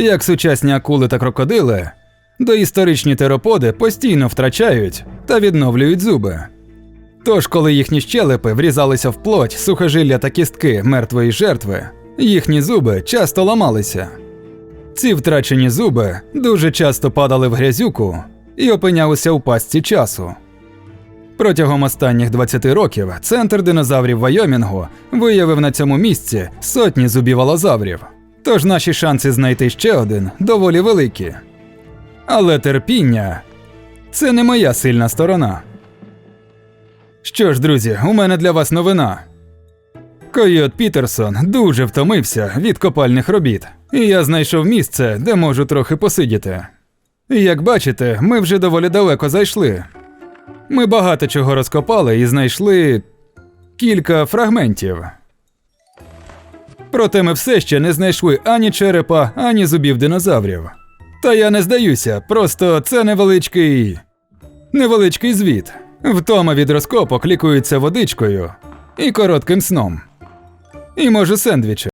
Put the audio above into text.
Як сучасні акули та крокодили, доісторичні тероподи постійно втрачають та відновлюють зуби. Тож, коли їхні щелепи врізалися в плоть, сухожилля та кістки мертвої жертви, їхні зуби часто ламалися. Ці втрачені зуби дуже часто падали в грязюку і опинялися у пастці часу. Протягом останніх 20 років центр динозаврів Вайомінгу виявив на цьому місці сотні зубів алозаврів. Тож наші шанси знайти ще один доволі великі. Але терпіння це не моя сильна сторона. Що ж, друзі, у мене для вас новина. Койот Пітерсон дуже втомився від копальних робіт, і я знайшов місце, де можу трохи посидіти. І як бачите, ми вже доволі далеко зайшли. Ми багато чого розкопали і знайшли кілька фрагментів. Проте ми все ще не знайшли ані черепа, ані зубів динозаврів. Та я не здаюся, просто це невеличкий. невеличкий звіт. Втома від розкопок лікується водичкою і коротким сном. І може сендвічем.